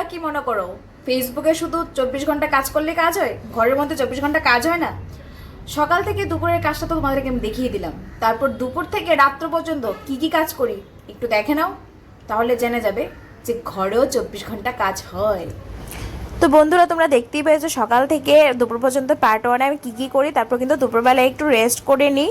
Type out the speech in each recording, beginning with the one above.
তোমরা কি মনে করো? ফেসবুকে শুধু চব্বিশ ঘণ্টা কাজ করলে কাজ হয়? ঘরের মধ্যে চব্বিশ ঘণ্টা কাজ হয় না? সকাল থেকে দুপুরের কাজটা তো তোমাদেরকে আমি দেখিয়ে দিলাম। তারপর দুপুর থেকে রাত্র পর্যন্ত কি কি কাজ করি? একটু দেখে নাও। তাহলে জেনে যাবে যে ঘরেও চব্বিশ ঘণ্টা কাজ হয়। তো বন্ধুরা, তোমরা দেখতেই পেয়েছ সকাল থেকে দুপুর পর্যন্ত পার্ট ওয়ানে আমি কী কী করি, তারপর কিন্তু দুপুরবেলা একটু রেস্ট করে নিই।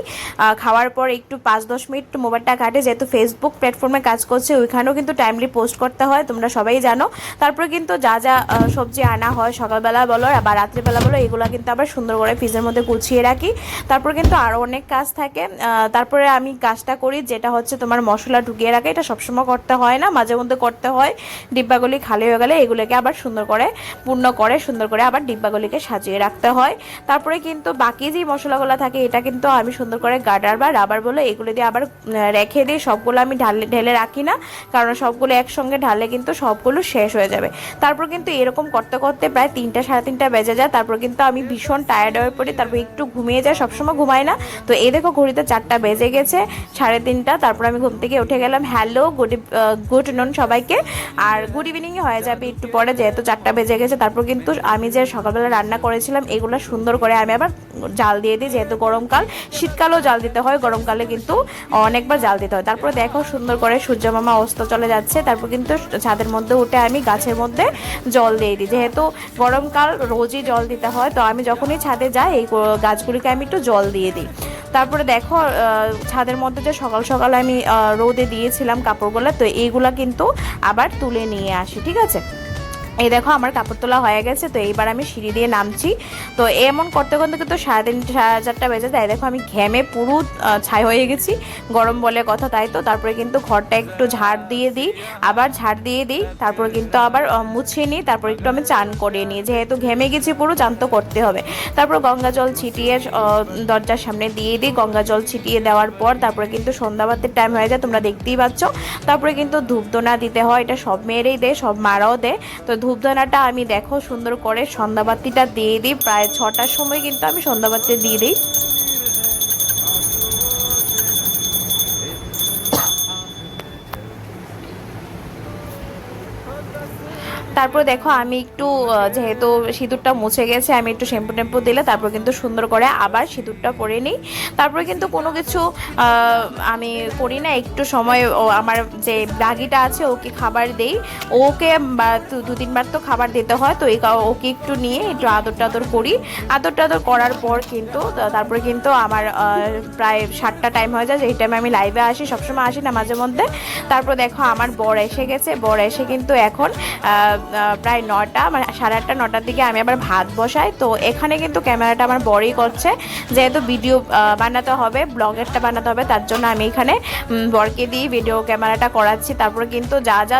খাওয়ার পর একটু পাঁচ দশ মিনিট মোবাইলটা কাটে যেহেতু ফেসবুক প্ল্যাটফর্মে কাজ করছে, ওইখানেও কিন্তু টাইমলি পোস্ট করতে হয়, তোমরা সবাই জানো। তারপরে কিন্তু যা যা সবজি আনা হয়, সকালবেলা বলো বা রাত্রিবেলা বলো, এগুলো কিন্তু আবার সুন্দর করে ফ্রিজের মধ্যে গুছিয়ে রাখি। তারপর কিন্তু আরও অনেক কাজ থাকে। তারপরে আমি কাজটা করি, যেটা হচ্ছে তোমার মশলা ঢুকিয়ে রাখা, এটা সবসময় করতে হয় না মাঝে মধ্যে করতে হয়। ডিব্বাগুলি খালি হয়ে গেলে এগুলোকে আবার সুন্দর করে পূর্ণ করে, সুন্দর করে আবার ডিব্বাগুলিকে সাজিয়ে রাখতে হয়। তারপরে কিন্তু বাকি যে মশলাগুলো থাকে, এটা কিন্তু আমি সুন্দর করে গার্ডার বা রাবার বলে এগুলো দিয়ে আবার রেখে দিই সবগুলো আমি ঢালে, ঢেলে রাখি না। কারণ সবগুলো একসঙ্গে ঢালে কিন্তু সবগুলো শেষ হয়ে যাবে। তারপর কিন্তু এরকম করতে করতে প্রায় তিনটা, সাড়ে তিনটা বেজে যায়। তারপর কিন্তু আমি ভীষণ টায়ার্ড হয়ে পড়ি। তারপর একটু ঘুমিয়ে যাই, সবসময় ঘুমাই না। তো এই দেখো ঘড়িতে চারটা বেজে গেছে, সাড়ে তিনটা। তারপর আমি ঘুম থেকে উঠে গেলাম। হ্যালো গুড গুড নুন সবাইকে। আর গুড ইভিনিং হয়ে যাবে একটু পরে, যেহেতু চারটা বেজে গেছে। তারপর কিন্তু আমি যে সকালবেলা রান্না করেছিলাম, এগুলো সুন্দর করে আমি আবার জাল দিয়ে দিই, যেহেতু গরমকাল। শীতকালেও জাল দিতে হয়, গরমকালে কিন্তু অনেকবার জাল দিতে হয়। তারপর দেখো সুন্দর করে সূর্য মামা অস্ত চলে যাচ্ছে। তারপর কিন্তু ছাদের মধ্যে উঠে আমি গাছের মধ্যে জল দিয়ে দিই। যেহেতু গরমকাল, রোজই জল দিতে হয়, তো আমি যখনই ছাদে যাই, এই গাছগুলিকে আমি একটু জল দিয়ে দিই। তারপরে দেখো ছাদের মধ্যে যে সকাল সকাল আমি রোদে দিয়েছিলাম কাপড়গুলো, তো এইগুলা কিন্তু আবার তুলে নিয়ে আসি, ঠিক আছে? এই দেখো আমার কাপড় তোলা হয়ে গেছে, তো এইবার আমি সিঁড়ি দিয়ে নামছি। তো এমন করতে করতে কিন্তু সাড়ে তিনটে, সাড়ে চারটা বেজে যায়। দেখো আমি ঘেমে পুরো ছাই হয়ে গেছি, গরম বলে কথা তাই তো। তারপরে কিন্তু ঘরটা একটু ঝাড় দিয়ে দিই, আবার ঝাড় দিয়ে দিই, তারপর কিন্তু আবার মুছিয়ে নিই, তারপর একটু আমি চান করে নিই। যেহেতু ঘেমে গেছি পুরো, চান তো করতে হবে। তারপর গঙ্গা জল ছিটিয়ে দরজার সামনে দিয়ে দিই। গঙ্গা জল ছিটিয়ে দেওয়ার পর তারপরে কিন্তু সন্ধ্যাবাতের টাইম হয়ে যায়, তোমরা দেখতেই পাচ্ছ। তারপরে কিন্তু ধূপদোনা দিতে হয়, এটা সব মেয়েরাই দেয়, সব মারাও দেয়। তো ধূপদানাটা আমি দেখো সুন্দর করে সন্ধ্যাবাতিটা দিয়ে দিই। প্রায় ছটার সময় কিন্তু আমি সন্ধ্যাবাতি দিয়ে দিই। তারপর দেখো আমি একটু যেহেতু সিঁদুরটা মুছে গেছে, আমি একটু শ্যাম্পু ট্যাম্পু দিলে তারপর কিন্তু সুন্দর করে আবার সিঁদুরটা পরে নিই। তারপরে কিন্তু কোনো কিছু আমি করি না, একটু সময় আমার যে রাগিটা আছে ওকে খাবার দেই। ওকে দু- তিনবার তো খাবার দিতে হয়, তো ওকে একটু নিয়ে একটু আদর টাদর করি। আদর টাদর করার পর কিন্তু তারপরে কিন্তু আমার প্রায় সাতটা টাইম হয়ে যায়, যেই টাইমে আমি লাইভে আসি, সবসময় আসি না মাঝে মধ্যে। তারপর দেখো আমার বর এসে গেছে, বর এসে কিন্তু এখন প্রায় নটা মানে সাড়ে আটটা, নটার দিকে আমি আবার ভাত বসাই। তো এখানে কিন্তু ক্যামেরাটা আমার বড়ই করছে। যেহেতু ভিডিও বানাতে হবে, ব্লগেরটা বানাতে হবে, তার জন্য আমি এখানে বরকে দিয়ে ভিডিও ক্যামেরাটা করাচ্ছি। তারপরে কিন্তু যা যা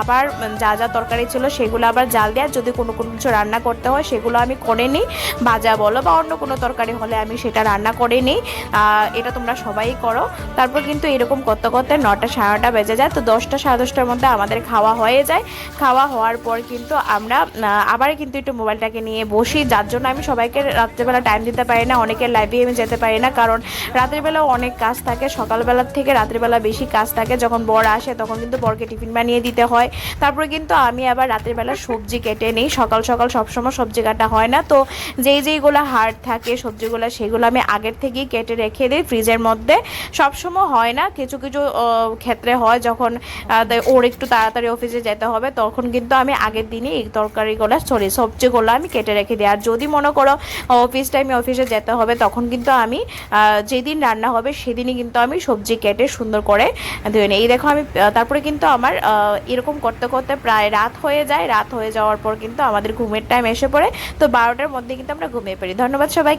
আবার যা যা তরকারি ছিল সেগুলো আবার জাল দেওয়ার যদি কোনো কোনো কিছু রান্না করতে হয় সেগুলো আমি করে নিই। ভাজা বলো বা অন্য কোনো তরকারি হলে আমি সেটা রান্না করে নিই। এটা তোমরা সবাই করো। তারপর কিন্তু এরকম করতে করতে নটা, সাড়ে নটা বেজে যায়। তো দশটা, সাড়ে দশটার মধ্যে আমাদের খাওয়া হয়ে যায়। খাওয়া হওয়ার পর কিন্তু আমরা আবার কিন্তু একটু মোবাইলটাকে নিয়ে বসি। যার জন্য আমি সবাইকে রাত্রেবেলা টাইম দিতে পারি না, অনেকের লাইভে আমি যেতে পারি না। কারণ রাত্রিবেলাও অনেক কাজ থাকে সকালবেলার থেকে রাত্রিবেলা বেশি কাজ থাকে। যখন বর আসে তখন কিন্তু বরকে টিফিন বানিয়ে দিতে হয়। তারপরে কিন্তু আমি আবার রাত্রিবেলা সবজি কেটে নিই। সকাল সকাল সবসময় সবজি কাটা হয় না। তো যেই যেইগুলো হার্ড থাকে, সবজিগুলো সেগুলো আমি আগের থেকেই কেটে রেখে দিই ফ্রিজের মধ্যে। সবসময় হয় না, কিছু কিছু ক্ষেত্রে হয় যখন ওর একটু তাড়াতাড়ি অফিসে যেতে হবে, তখন কিন্তু আমি আগের দিনই এই তরকারিগুলো সরি সবজিগুলো আমি কেটে রেখে দিই। আর যদি মনে করো অফিস টাইমে অফিসে যেতে হবে, তখন কিন্তু আমি যেদিন রান্না হবে সেদিনই কিন্তু আমি সবজি কেটে সুন্দর করে ধুয়ে নিই। এই দেখো আমি তারপরে কিন্তু আমার এরকম করতে করতে প্রায় রাত হয়ে যায়। রাত হয়ে যাওয়ার পর কিন্তু আমাদের ঘুমের টাইম এসে পড়ে। তো বারোটার মধ্যে কিন্তু আমরা ঘুমিয়ে পড়ি। ধন্যবাদ সবাই